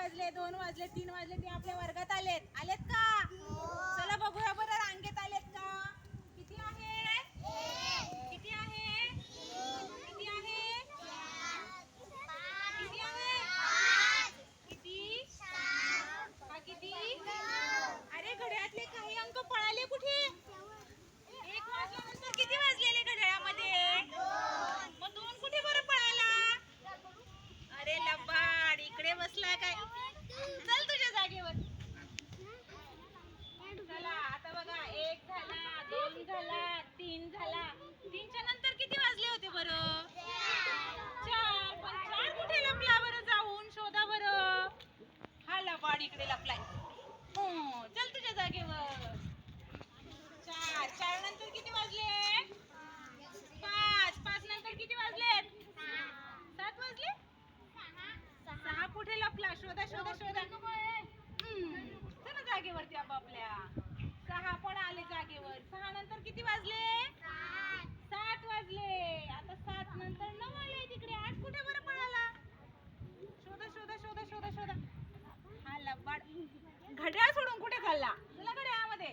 वाजले दोन वाजले तीन वाजले ते आपल्या वर्गात आलेत. आले घड्याळ सोडून कुठे चालला चला घड्याळामध्ये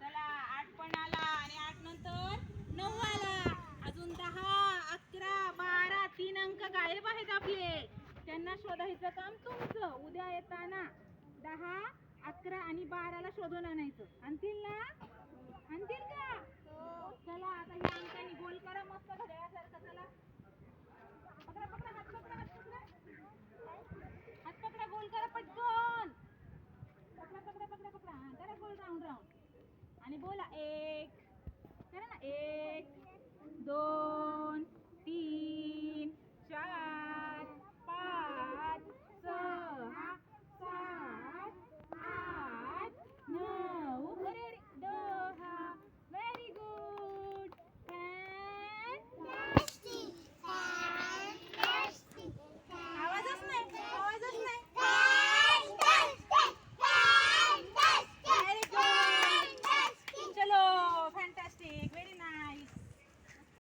चला आठ पण आला आणि आठ नंतर नऊ आला. अजून दहा अकरा बारा तीन अंक गायब आहेत आपले. त्यांना शोधायचं काम तुमचं. उद्या येताना दहा अकरा आणि बाराला शोधून आणायचं. आणतील ना? आणतील का?